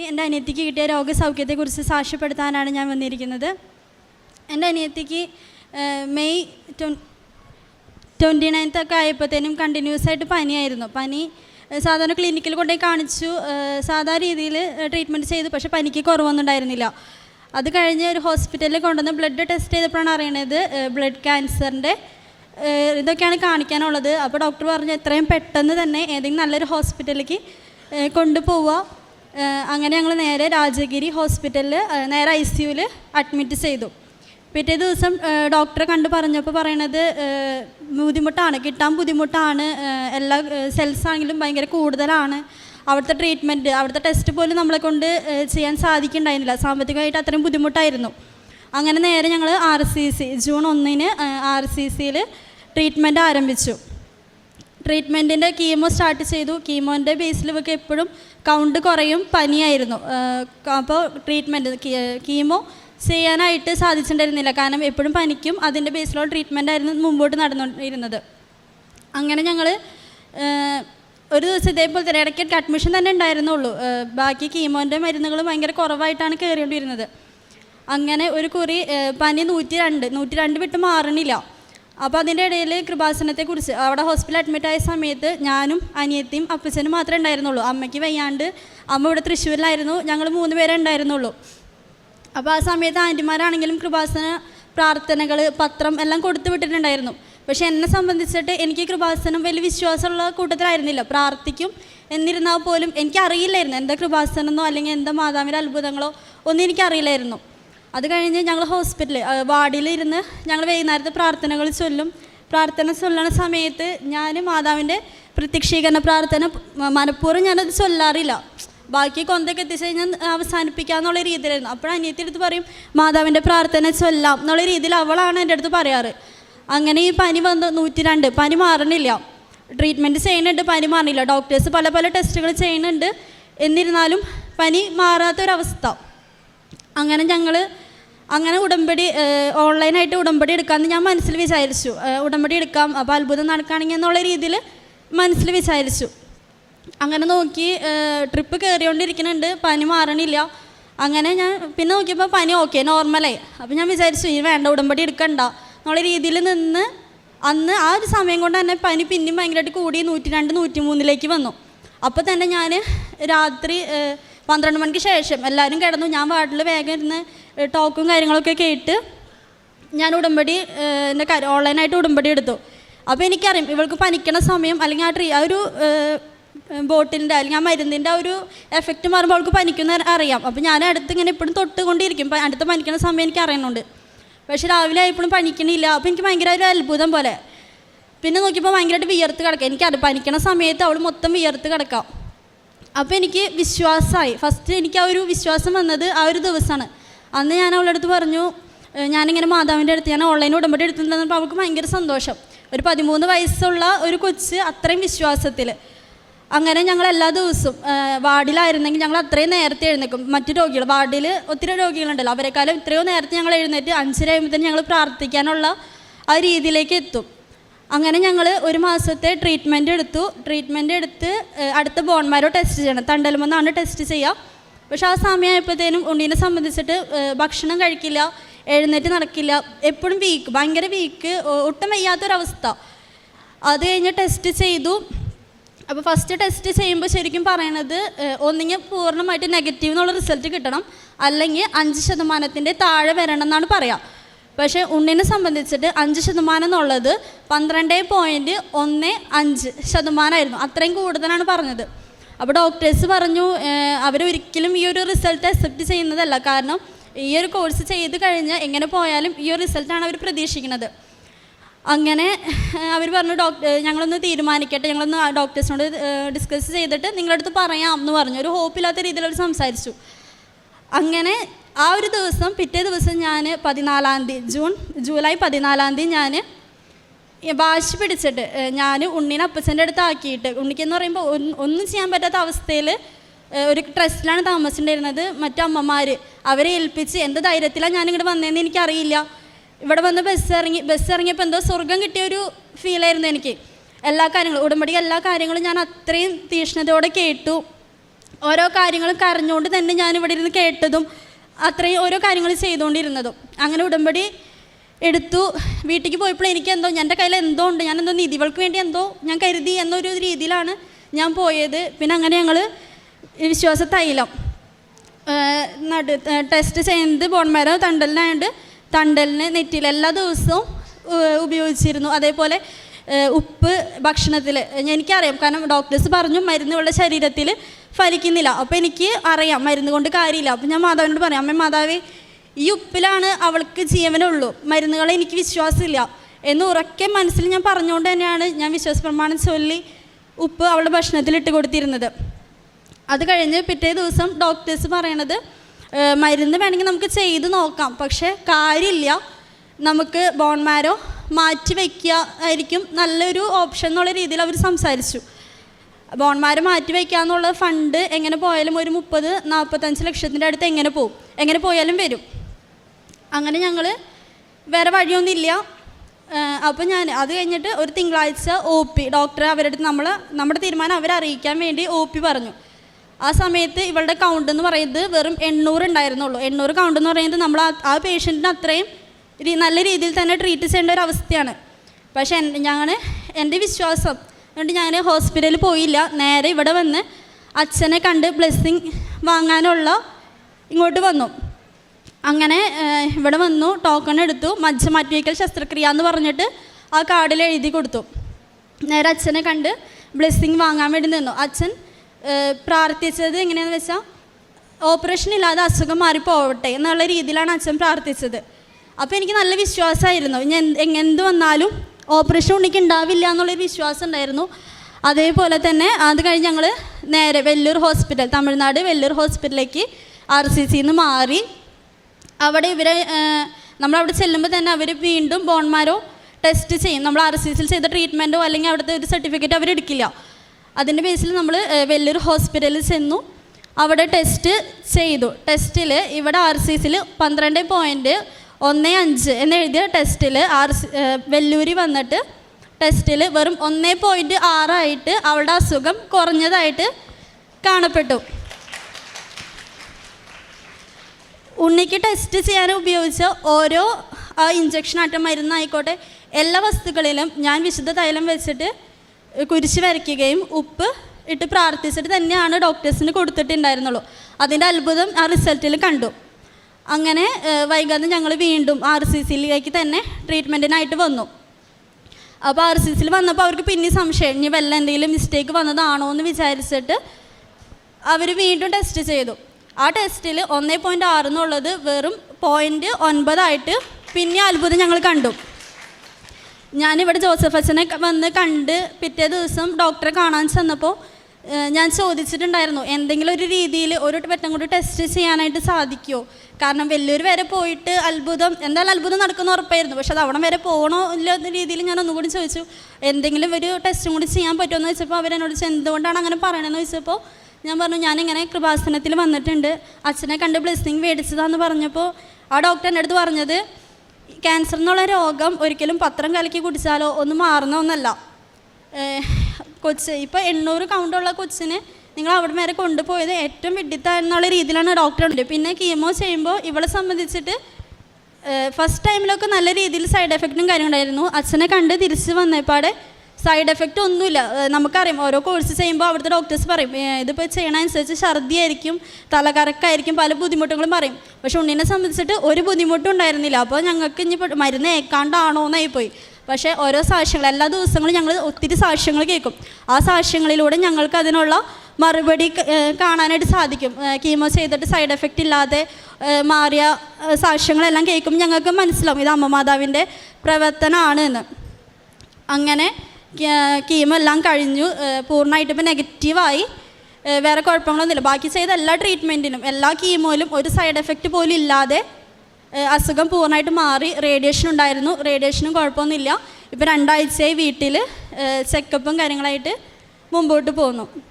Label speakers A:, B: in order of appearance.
A: എന്റെ അനിയത്തിക്ക് കിട്ടിയ രോഗസൗഖ്യത്തെക്കുറിച്ച് സാക്ഷ്യപ്പെടുത്താനാണ് ഞാൻ വന്നിരിക്കുന്നത്. എന്റെ അനിയത്തിക്ക് മെയ് ട്വന്റി നയൻത്ത് ഒക്കെ ആയപ്പോഴത്തേനും കണ്ടിന്യൂസ് ആയിട്ട് പനിയായിരുന്നു. പനി സാധാരണ ക്ലിനിക്കിൽ കൊണ്ടുപോയി കാണിച്ചു. സാധാ രീതിയിൽ ട്രീറ്റ്മെന്റ് ചെയ്തു. പക്ഷേ പനിക്ക് കുറവൊന്നും ഉണ്ടായിരുന്നില്ല. അത് കഴിഞ്ഞ് ഒരു ഹോസ്പിറ്റലിൽ കൊണ്ടുവന്ന് ബ്ലഡ് ടെസ്റ്റ് ചെയ്തപ്പോഴാണ് അറിയണത് ബ്ലഡ് ക്യാൻസറിന്റെ ഇതൊക്കെയാണ് കാണിക്കാനുള്ളത്. അപ്പോൾ ഡോക്ടർ പറഞ്ഞു എത്രയും പെട്ടെന്ന് തന്നെ ഏതെങ്കിലും നല്ലൊരു ഹോസ്പിറ്റലിലേക്ക് കൊണ്ടുപോവുക. അങ്ങനെ ഞങ്ങൾ നേരെ രാജഗിരി ഹോസ്പിറ്റലിൽ നേരെ ഐ സിയുവിൽ അഡ്മിറ്റ് ചെയ്തു. പിറ്റേ ദിവസം ഡോക്ടറെ കണ്ട് പറഞ്ഞപ്പോൾ പറയണത് ബുദ്ധിമുട്ടാണ് കിട്ടാൻ ബുദ്ധിമുട്ടാണ് എല്ലാ സെൽസ് ആണെങ്കിലും ഭയങ്കര കൂടുതലാണ്. അവിടുത്തെ ട്രീറ്റ്മെന്റ് അവിടുത്തെ ടെസ്റ്റ് പോലും നമ്മളെ കൊണ്ട് ചെയ്യാൻ സാധിക്കുന്നുണ്ടായിരുന്നില്ല സാമ്പത്തികമായിട്ട് അത്രയും ബുദ്ധിമുട്ടായിരുന്നു. അങ്ങനെ നേരെ ഞങ്ങൾ ആർ സി സി ജൂൺ ഒന്നിന് ആർ സി സിയിൽ ട്രീറ്റ്മെന്റ് ആരംഭിച്ചു. ട്രീറ്റ്മെന്റിന്റെ കീമോ സ്റ്റാർട്ട് ചെയ്തു. കീമോന്റെ ബേസിൽ എപ്പോഴും കൗണ്ട് കുറയും പനിയായിരുന്നു. അപ്പോൾ ട്രീറ്റ്മെന്റ് കീമോ ചെയ്യാനായിട്ട് സാധിച്ചിട്ടുണ്ടായിരുന്നില്ല. കാരണം എപ്പോഴും പനിക്കും അതിന്റെ ബേസിലുള്ള ട്രീറ്റ്മെന്റ് ആയിരുന്നു മുമ്പോട്ട് നടന്നുകൊണ്ടിരുന്നത്. അങ്ങനെ ഞങ്ങൾ ഒരു ദിവസം ഇതേപോലെ തന്നെ ഇടയ്ക്ക് അഡ്മിഷൻ തന്നെ ഉണ്ടായിരുന്നുള്ളൂ. ബാക്കി കീമോന്റെ മരുന്നുകൾ ഭയങ്കര കുറവായിട്ടാണ് കയറിക്കൊണ്ടിരുന്നത്. അങ്ങനെ ഒരു കുറി പനി നൂറ്റി രണ്ട് നൂറ്റി രണ്ട് വിട്ട് മാറണില്ല. അപ്പോൾ അതിന്റെ ഇടയിൽ കൃപാസനത്തെക്കുറിച്ച് അവിടെ ഹോസ്പിറ്റലിൽ അഡ്മിറ്റായ സമയത്ത് ഞാനും അനിയത്തിയും അപ്പച്ചനും മാത്രമേ ഉണ്ടായിരുന്നുള്ളൂ. അമ്മയ്ക്ക് വയ്യാണ്ട് അമ്മ ഇവിടെ തൃശ്ശൂരിലായിരുന്നു. ഞങ്ങൾ മൂന്ന് പേരെ ഉണ്ടായിരുന്നുള്ളൂ. അപ്പോൾ ആ സമയത്ത് ആന്റിമാരാണെങ്കിലും കൃപാസന പ്രാർത്ഥനകൾ പത്രം എല്ലാം കൊടുത്തു വിട്ടിട്ടുണ്ടായിരുന്നു. പക്ഷേ എന്നെ സംബന്ധിച്ചിട്ട് എനിക്ക് കൃപാസനം വലിയ വിശ്വാസമുള്ള കൂട്ടത്തിലായിരുന്നില്ല. പ്രാർത്ഥിക്കും എന്നിരുന്നാൽ പോലും എനിക്കറിയില്ലായിരുന്നു. എന്താ കൃപാസനമെന്നോ അല്ലെങ്കിൽ എന്താ മാതാവിന്റെ അത്ഭുതങ്ങളോ ഒന്നും എനിക്കറിയില്ലായിരുന്നു. അത് കഴിഞ്ഞ് ഞങ്ങൾ ഹോസ്പിറ്റലിൽ വാർഡിലിരുന്ന് ഞങ്ങൾ വൈകുന്നേരത്തെ പ്രാർത്ഥനകൾ ചൊല്ലും. പ്രാർത്ഥന ചൊല്ലണ സമയത്ത് ഞാൻ മാതാവിന്റെ പ്രത്യക്ഷീകരണ പ്രാർത്ഥന മനഃപൂർവം ഞാനത് ചൊല്ലാറില്ല. ബാക്കി കൊന്തൊക്കെ എത്തിച്ച് കഴിഞ്ഞാൽ അവസാനിപ്പിക്കാന്നുള്ള രീതിയിലായിരുന്നു. അപ്പോൾ അനിയത്തി അടുത്ത് പറയും മാതാവിന്റെ പ്രാർത്ഥന ചൊല്ലാം എന്നുള്ള രീതിയിൽ അവളാണ് എന്റെ അടുത്ത് പറയാറ്. അങ്ങനെ ഈ പനി വന്ന് നൂറ്റി രണ്ട് പനി മാറണില്ല. ട്രീറ്റ്മെന്റ് ചെയ്യുന്നുണ്ട് പനി മാറണില്ല. ഡോക്ടേഴ്സ് പല പല ടെസ്റ്റുകൾ ചെയ്യുന്നുണ്ട്. എന്നിരുന്നാലും പനി മാറാത്തൊരവസ്ഥ. അങ്ങനെ ഞങ്ങൾ അങ്ങനെ ഉടമ്പടി ഓൺലൈനായിട്ട് ഉടമ്പടി എടുക്കാമെന്ന് ഞാൻ മനസ്സിൽ വിചാരിച്ചു. ഉടമ്പടി എടുക്കാം. അപ്പോൾ അത്ഭുതം നടക്കുകയാണെങ്കിൽ എന്നുള്ള രീതിയിൽ മനസ്സിൽ വിചാരിച്ചു. അങ്ങനെ നോക്കി ട്രിപ്പ് കയറിയോണ്ടിരിക്കുന്നുണ്ട് പനി മാറണില്ല. അങ്ങനെ ഞാൻ പിന്നെ നോക്കിയപ്പോൾ പനി ഓക്കെ നോർമലായി. അപ്പോൾ ഞാൻ വിചാരിച്ചു ഇനി വേണ്ട ഉടമ്പടി എടുക്കണ്ട. എന്നുള്ള രീതിയിൽ നിന്ന് അന്ന് ആ ഒരു സമയം കൊണ്ട് തന്നെ പനി പിന്നെയും ഭയങ്കരമായിട്ട് കൂടി നൂറ്റി രണ്ട് നൂറ്റി മൂന്നിലേക്ക് വന്നു. അപ്പോൾ തന്നെ ഞാൻ രാത്രി പന്ത്രണ്ട് മണിക്ക് ശേഷം എല്ലാവരും കിടന്നു. ഞാൻ വാർഡിൽ വേഗം ഇരുന്ന് ടോക്കും കാര്യങ്ങളൊക്കെ കേട്ട് ഞാൻ ഉടമ്പടി എന്റെ ഓൺലൈനായിട്ട് ഉടമ്പടി എടുത്തു. അപ്പോൾ എനിക്കറിയാം ഇവൾക്ക് പനിക്കണ സമയം അല്ലെങ്കിൽ ആ ട്രീ ആ ഒരു ബോട്ടിന്റെ അല്ലെങ്കിൽ ആ മരുന്നിന്റെ ആ ഒരു എഫക്റ്റ് മാറുമ്പോൾ അവൾക്ക് പനിക്കുന്ന അറിയാം. അപ്പോൾ ഞാൻ അടുത്ത് ഇങ്ങനെ എപ്പോഴും തൊട്ടുകൊണ്ടിരിക്കും. അടുത്ത് പനിക്കണ സമയം എനിക്ക് അറിയുന്നുണ്ട്. പക്ഷേ രാവിലെ ആയപ്പോഴും പനിക്കണില്ല. അപ്പോൾ എനിക്ക് ഭയങ്കര ഒരു അത്ഭുതം പോലെ. പിന്നെ നോക്കിയപ്പോൾ ഭയങ്കരമായിട്ട് വിയർത്ത് കിടക്കാം. അത് പനിക്കണ സമയത്ത് അവൾ മൊത്തം വിയർത്ത് കിടക്കാം. അപ്പോൾ എനിക്ക് വിശ്വാസമായി ഫസ്റ്റ് എനിക്ക് ആ ഒരു വിശ്വാസം വന്നത് ആ ഒരു ദിവസമാണ്. അന്ന് ഞാൻ അവളുടെ അടുത്ത് പറഞ്ഞു "ഏഹ് ഞാനിങ്ങനെ മാതാവിന്റെ അടുത്ത് ഞാൻ ഓൺലൈൻ ഉടമ്പടി എടുത്തിട്ടുണ്ടെന്നപ്പോൾ അവൾക്ക് ഭയങ്കര സന്തോഷം. ഒരു പതിമൂന്ന് വയസ്സുള്ള ഒരു കൊച്ച് അത്രയും വിശ്വാസത്തിൽ അങ്ങനെ ഞങ്ങൾ എല്ലാ ദിവസവും വാർഡിലായിരുന്നെങ്കിൽ ഞങ്ങൾ അത്രയും നേരത്തെ എഴുന്നേക്കും മറ്റു രോഗികൾ വാർഡിൽ ഒത്തിരി രോഗികളുണ്ടല്ലോ അവരെക്കാളും ഇത്രയോ നേരത്തെ ഞങ്ങൾ എഴുന്നേറ്റ് അഞ്ചര ആകുമ്പോഴത്തേന് ഞങ്ങൾ പ്രാർത്ഥിക്കാനുള്ള ആ രീതിയിലേക്ക് എത്തും. അങ്ങനെ ഞങ്ങൾ ഒരു മാസത്തെ ട്രീറ്റ്മെന്റ് എടുത്തു. ട്രീറ്റ്മെന്റ് എടുത്ത് അടുത്ത ബോൺമാരോ ടെസ്റ്റ് ചെയ്യണം. തണ്ടലുമെന്നാണ് ടെസ്റ്റ് ചെയ്യുക പക്ഷെ ആ സമയമായപ്പോഴത്തേനും ഉണ്ണീനെ സംബന്ധിച്ചിട്ട് ഭക്ഷണം കഴിക്കില്ല എഴുന്നേറ്റ് നടക്കില്ല. എപ്പോഴും വീക്ക് ഭയങ്കര വീക്ക് ഒട്ടും വയ്യാത്തൊരവസ്ഥ. അത് കഴിഞ്ഞ് ടെസ്റ്റ് ചെയ്തു. അപ്പോൾ ഫസ്റ്റ് ടെസ്റ്റ് ചെയ്യുമ്പോൾ ശരിക്കും പറയണത് ഏഹ്, പൂർണമായിട്ട് നെഗറ്റീവ് എന്നുള്ള റിസൾട്ട് കിട്ടണം. അല്ലെങ്കിൽ അഞ്ച് ശതമാനത്തിന്റെ താഴെ വരണം എന്നാണ് പറയുക പക്ഷേ ഉണ്ണിനെ സംബന്ധിച്ചിട്ട് അഞ്ച് ശതമാനം എന്നുള്ളത് പന്ത്രണ്ട് പോയിന്റ് ഒന്ന് അഞ്ച് ശതമാനമായിരുന്നു. അത്രയും കൂടുതലാണ് പറഞ്ഞത്. അപ്പോൾ ഡോക്ടേഴ്സ് പറഞ്ഞു അവരൊരിക്കലും ഈ ഒരു റിസൾട്ട് അക്സെപ്റ്റ് ചെയ്യുന്നതല്ല. കാരണം ഈ ഒരു കോഴ്സ് ചെയ്ത് കഴിഞ്ഞ് എങ്ങനെ പോയാലും ഈ ഒരു റിസൾട്ടാണ് അവർ പ്രതീക്ഷിക്കുന്നത്. അങ്ങനെ അവർ പറഞ്ഞു ഡോക്ടർ ഞങ്ങളൊന്ന് തീരുമാനിക്കട്ടെ. ഞങ്ങളൊന്ന് ഡോക്ടേഴ്സിനോട് ഡിസ്കസ് ചെയ്തിട്ട് നിങ്ങളടുത്ത് പറയാം എന്ന് പറഞ്ഞു. ഒരു ഹോപ്പില്ലാത്ത രീതിയിൽ അവർ സംസാരിച്ചു. അങ്ങനെ ആ ഒരു ദിവസം പിറ്റേ ദിവസം ഞാൻ പതിനാലാം തീയതി ജൂൺ ജൂലൈ പതിനാലാം തീയതി ഞാൻ വാശി പിടിച്ചിട്ട് ഞാൻ ഉണ്ണിനെ അപ്പച്ചന്റെ അടുത്ത് ആക്കിയിട്ട് ഉണ്ണിക്കെന്ന് പറയുമ്പോൾ ഒന്നും ചെയ്യാൻ പറ്റാത്ത അവസ്ഥയിൽ ഒരു ട്രസ്റ്റിലാണ് താമസിച്ചിട്ടുണ്ടായിരുന്നത് മറ്റമ്മമാർ അവരെ ഏൽപ്പിച്ച് എന്ത് ധൈര്യത്തിലാണ് ഞാനിങ്ങോട്ട് വന്നതെന്ന് എനിക്കറിയില്ല. ഇവിടെ വന്ന് ബസ് ഇറങ്ങി ബസ് ഇറങ്ങിയപ്പോൾ എന്തോ സ്വർഗം കിട്ടിയ ഒരു ഫീലായിരുന്നു എനിക്ക്. എല്ലാ കാര്യങ്ങളും ഉടമ്പടി എല്ലാ കാര്യങ്ങളും ഞാൻ അത്രയും തീഷ്ണതയോടെ കേട്ടു. ഓരോ കാര്യങ്ങളും കരഞ്ഞുകൊണ്ട് തന്നെ ഞാൻ ഇവിടെ ഇരുന്ന് കേട്ടതും അത്രയും ഓരോ കാര്യങ്ങൾ ചെയ്തുകൊണ്ടിരുന്നതും. അങ്ങനെ ഉടമ്പടി എടുത്തു. വീട്ടിലേക്ക് പോയപ്പോൾ എനിക്ക് എന്തോ എന്റെ കയ്യിൽ എന്തോ ഉണ്ട്. ഞാൻ എന്തോ നിധികൾക്ക് വേണ്ടി എന്തോ ഞാൻ കരുതി എന്നൊരു രീതിയിലാണ് ഞാൻ പോയത്. പിന്നെ അങ്ങനെ ഞങ്ങൾ വിശ്വാസ തൈലം നടു ടെസ്റ്റ് ചെയ്യുന്നത് ബോൺമേരോ തണ്ടലിനായതുകൊണ്ട് തണ്ടലിന് നെറ്റിയിൽ എല്ലാ ദിവസവും ഉപയോഗിച്ചിരുന്നു. അതേപോലെ ഉപ്പ് ഭക്ഷണത്തിൽ എനിക്കറിയാം കാരണം ഡോക്ടേഴ്സ് പറഞ്ഞു മരുന്ന് ഇവളുടെ ശരീരത്തിൽ ഫലിക്കുന്നില്ല. അപ്പോൾ എനിക്ക് അറിയാം മരുന്ന് കൊണ്ട് കാര്യമില്ല. അപ്പോൾ ഞാൻ മാതാവിനോട് പറയാം അമ്മ മാതാവേ ഈ ഉപ്പിലാണ് അവൾക്ക് ജീവനുള്ളൂ മരുന്നുകളെ എനിക്ക് വിശ്വാസമില്ല. എന്ന് ഉറക്കെ മനസ്സിൽ ഞാൻ പറഞ്ഞുകൊണ്ട് തന്നെയാണ് ഞാൻ വിശ്വാസ പ്രമാണം ചൊല്ലി ഉപ്പ് അവളുടെ ഭക്ഷണത്തിൽ ഇട്ട് കൊടുത്തിരുന്നത്. അത് കഴിഞ്ഞ് പിറ്റേ ദിവസം ഡോക്ടേഴ്സ് പറയണത് "ഏഹ് മരുന്ന് വേണമെങ്കിൽ നമുക്ക് ചെയ്ത് നോക്കാം. പക്ഷേ കാര്യമില്ല. നമുക്ക് ബോൺമാരോ മാറ്റി വയ്ക്കുക ആയിരിക്കും നല്ലൊരു ഓപ്ഷൻ എന്നുള്ള രീതിയിൽ അവർ സംസാരിച്ചു. ബോൺമാർ മാറ്റി വയ്ക്കുക എന്നുള്ള ഫണ്ട് എങ്ങനെ പോയാലും ഒരു മുപ്പത് നാൽപ്പത്തഞ്ച് ലക്ഷത്തിന്റെ അടുത്ത് എങ്ങനെ പോകും എങ്ങനെ പോയാലും വരും. അങ്ങനെ ഞങ്ങൾ വേറെ വഴിയൊന്നുമില്ല അപ്പോൾ ഞാൻ അത് കഴിഞ്ഞിട്ട് ഒരു തിങ്കളാഴ്ച ഒ പി ഡോക്ടറെ അവരുടെ നമ്മൾ നമ്മുടെ തീരുമാനം അവരെ അറിയിക്കാൻ വേണ്ടി ഒ പി പറഞ്ഞു. ആ സമയത്ത് ഇവളുടെ കൗണ്ട് എന്ന് പറയുന്നത് വെറും എണ്ണൂറ് ഉണ്ടായിരുന്നുള്ളൂ. എണ്ണൂറ് കൗണ്ട് എന്ന് പറയുന്നത് നമ്മൾ ആ- പേഷ്യന്റിന് അത്രയും നല്ല രീതിയിൽ തന്നെ ട്രീറ്റ് ചെയ്യേണ്ട ഒരു അവസ്ഥയാണ്. പക്ഷേ ഞങ്ങൾ എന്റെ വിശ്വാസം അതുകൊണ്ട് ഞാൻ ഹോസ്പിറ്റലിൽ പോയില്ല. നേരെ ഇവിടെ വന്ന് അച്ഛനെ കണ്ട് ബ്ലെസ്സിങ് വാങ്ങാനുള്ള ഇങ്ങോട്ട് വന്നു. അങ്ങനെ ഇവിടെ വന്നു ടോക്കൺ എടുത്തു മജ്ജ മാറ്റിവയ്ക്കൽ ശസ്ത്രക്രിയ എന്ന് പറഞ്ഞിട്ട് ആ കാർഡിൽ എഴുതി കൊടുത്തു. നേരെ അച്ഛനെ കണ്ട് ബ്ലെസ്സിങ് വാങ്ങാൻ വേണ്ടി നിന്നു. അച്ഛൻ പ്രാർത്ഥിച്ചത് എങ്ങനെയാണെന്ന് വെച്ചാൽ ഓപ്പറേഷൻ ഇല്ലാതെ അസുഖം മാറിപ്പോവട്ടെ എന്നുള്ള രീതിയിലാണ് അച്ഛൻ പ്രാർത്ഥിച്ചത്. അപ്പോൾ എനിക്ക് നല്ല വിശ്വാസമായിരുന്നു. ഞാൻ എന്ത് വന്നാലും ഓപ്പറേഷൻ ഉണ്ണിക്ക് ഉണ്ടാവില്ല എന്നുള്ളൊരു വിശ്വാസം ഉണ്ടായിരുന്നു. അതേപോലെ തന്നെ അത് കഴിഞ്ഞ് ഞങ്ങൾ നേരെ വെല്ലൂർ ഹോസ്പിറ്റൽ തമിഴ്നാട് വെല്ലൂർ ഹോസ്പിറ്റലിലേക്ക് ആർ സി സിന്ന് മാറി. അവിടെ ഇവരെ നമ്മളവിടെ ചെല്ലുമ്പോൾ തന്നെ അവർ വീണ്ടും ബോൺമാരോ ടെസ്റ്റ് ചെയ്യും. നമ്മൾ ആർ സി സിയിൽ ചെയ്ത ട്രീറ്റ്മെന്റോ അല്ലെങ്കിൽ അവിടുത്തെ ഒരു സർട്ടിഫിക്കറ്റ് അവർ എടുക്കില്ല. അതിന്റെ ബേസിൽ നമ്മൾ വലിയൊരു ഹോസ്പിറ്റലിൽ ചെന്നു. അവിടെ ടെസ്റ്റ് ചെയ്തു. ടെസ്റ്റിൽ ഇവിടെ ആർ സി സിയിൽ പന്ത്രണ്ട് പോയിന്റ് ഒന്ന് അഞ്ച് എന്നെഴുതിയ ടെസ്റ്റിൽ ആർ വെല്ലൂരി വന്നിട്ട് ടെസ്റ്റിൽ വെറും ഒന്ന് പോയിന്റ് ആറായിട്ട് അവളുടെ അസുഖം കുറഞ്ഞതായിട്ട് കാണപ്പെട്ടു. ഉണ്ണിക്ക് ടെസ്റ്റ് ചെയ്യാൻ ഉപയോഗിച്ച ഓരോ ഇഞ്ചക്ഷൻ ആട്ട മരുന്നായിക്കോട്ടെ എല്ലാ വസ്തുക്കളിലും ഞാൻ വിശുദ്ധ തൈലം വെച്ചിട്ട് കുരിശ് വരയ്ക്കുകയും ഉപ്പ് ഇട്ട് പ്രാർത്ഥിച്ചിട്ട് തന്നെയാണ് ഡോക്ടേഴ്സിന് കൊടുത്തിട്ടുണ്ടായിരുന്നുള്ളൂ. അതിന്റെ അത്ഭുതം ആ റിസൾട്ടിൽ കണ്ടു. അങ്ങനെ വൈകാതെ ഞങ്ങൾ വീണ്ടും ആർ സി സിയിലേക്ക് തന്നെ ട്രീറ്റ്മെന്റിനായിട്ട് വന്നു. അപ്പോൾ ആർ സി സിയിൽ വന്നപ്പോൾ അവർക്ക് പിന്നെ സംശയം ഇനി വല്ല എന്തെങ്കിലും മിസ്റ്റേക്ക് വന്നതാണോ? എന്ന് വിചാരിച്ചിട്ട് അവർ വീണ്ടും ടെസ്റ്റ് ചെയ്തു. ആ ടെസ്റ്റിൽ ഒന്നേ പോയിന്റ് ആറ് എന്നുള്ളത് വെറും പോയിന്റ് ഒൻപതായിട്ട് പിന്നെ അത്ഭുതം ഞങ്ങൾ കണ്ടു. ഞാനിവിടെ ജോസഫ് അച്ഛനെ വന്ന് കണ്ട് പിറ്റേ ദിവസം ഡോക്ടറെ കാണാൻ ചെന്നപ്പോൾ ഞാൻ ചോദിച്ചിട്ടുണ്ടായിരുന്നു എന്തെങ്കിലും ഒരു രീതിയിൽ ഒരു വട്ടം കൂടി ടെസ്റ്റ് ചെയ്യാനായിട്ട് സാധിക്കുമോ കാരണം വലിയൊരു വരെ പോയിട്ട് അത്ഭുതം എന്തായാലും അത്ഭുതം നടക്കുന്ന ഉറപ്പായിരുന്നു. പക്ഷെ അത് അവിടെ വരെ പോകണോ ഇല്ല എന്ന രീതിയിൽ ഞാൻ ഒന്നുകൂടി ചോദിച്ചു. എന്തെങ്കിലും ഒരു ടെസ്റ്റും കൂടി ചെയ്യാൻ പറ്റുമോ എന്ന് വെച്ചപ്പോൾ അവരെന്നോട് എന്തുകൊണ്ടാണ് അങ്ങനെ പറയണമെന്ന് ചോദിച്ചപ്പോൾ ഞാൻ പറഞ്ഞു ഞാനിങ്ങനെ കൃപാസനത്തിൽ വന്നിട്ടുണ്ട്. അച്ഛനെ കണ്ട് ബ്ലെസ്സിങ് മേടിച്ചതാന്ന് പറഞ്ഞപ്പോൾ ആ ഡോക്ടർ എന്റെ അടുത്ത് പറഞ്ഞത് ക്യാൻസർ എന്നുള്ള രോഗം ഒരിക്കലും പത്രം കലക്കി കുടിച്ചാലോ? ഒന്നും മാറുന്ന ഒന്നല്ല കൊച്ച് ഇപ്പോൾ എണ്ണൂറ് കൗണ്ടുള്ള കൊച്ചിനെ നിങ്ങൾ അവിടെ വരെ കൊണ്ടുപോയത് ഏറ്റവും വിഡിത്താന്നുള്ള രീതിയിലാണ് ഡോക്ടർ ഉണ്ട് പിന്നെ കീമോ ചെയ്യുമ്പോൾ ഇവളെ സംബന്ധിച്ചിട്ട് ഫസ്റ്റ് ടൈമിലൊക്കെ നല്ല രീതിയിൽ സൈഡ് എഫക്റ്റും കാര്യങ്ങളുണ്ടായിരുന്നു. അച്ഛനെ കണ്ട് തിരിച്ച് വന്നപ്പാടെ സൈഡ് എഫക്റ്റ് ഒന്നുമില്ല. നമുക്കറിയാം ഓരോ കോഴ്സ് ചെയ്യുമ്പോൾ അവിടുത്തെ ഡോക്ടേഴ്സ് പറയും ഇതിപ്പോൾ ചെയ്യണതനുസരിച്ച് ഛർദിയായിരിക്കും തലകറക്കായിരിക്കും പല ബുദ്ധിമുട്ടുകളും പറയും. പക്ഷെ ഉണ്ണിനെ സംബന്ധിച്ചിട്ട് ഒരു ബുദ്ധിമുട്ടും ഉണ്ടായിരുന്നില്ല. അപ്പോൾ ഞങ്ങൾക്ക് ഇനി മരുന്ന് ഏക്കാണ്ടാണോ പോയി പക്ഷേ ഓരോ സാക്ഷ്യങ്ങൾ എല്ലാ ദിവസങ്ങളും ഞങ്ങൾ ഒത്തിരി സാക്ഷ്യങ്ങൾ കേൾക്കും. ആ സാക്ഷ്യങ്ങളിലൂടെ ഞങ്ങൾക്ക് അതിനുള്ള മറുപടി കാണാനായിട്ട് സാധിക്കും. കീമോ ചെയ്തിട്ട് സൈഡ് എഫക്റ്റ് ഇല്ലാതെ മാറിയ സാക്ഷ്യങ്ങളെല്ലാം കേൾക്കുമ്പോൾ ഞങ്ങൾക്ക് മനസ്സിലാവും ഇത് അമ്മ മാതാവിന്റെ പ്രവർത്തനമാണ് എന്ന്. അങ്ങനെ കീമോ എല്ലാം കഴിഞ്ഞു. പൂർണമായിട്ട് ഇപ്പോൾ നെഗറ്റീവായി. വേറെ കുഴപ്പങ്ങളൊന്നുമില്ല. ബാക്കി ചെയ്ത എല്ലാ ട്രീറ്റ്മെന്റിനും എല്ലാ കീമോയിലും ഒരു സൈഡ് എഫക്റ്റ് പോലും ഇല്ലാതെ അസുഖം പൂർണമായിട്ട് മാറി റേഡിയേഷൻ ഉണ്ടായിരുന്നു. റേഡിയേഷനും കുഴപ്പമൊന്നുമില്ല. ഇപ്പോൾ രണ്ടാഴ്ചയായി വീട്ടിൽ ചെക്കപ്പും കാര്യങ്ങളായിട്ട് മുമ്പോട്ട് പോകുന്നു.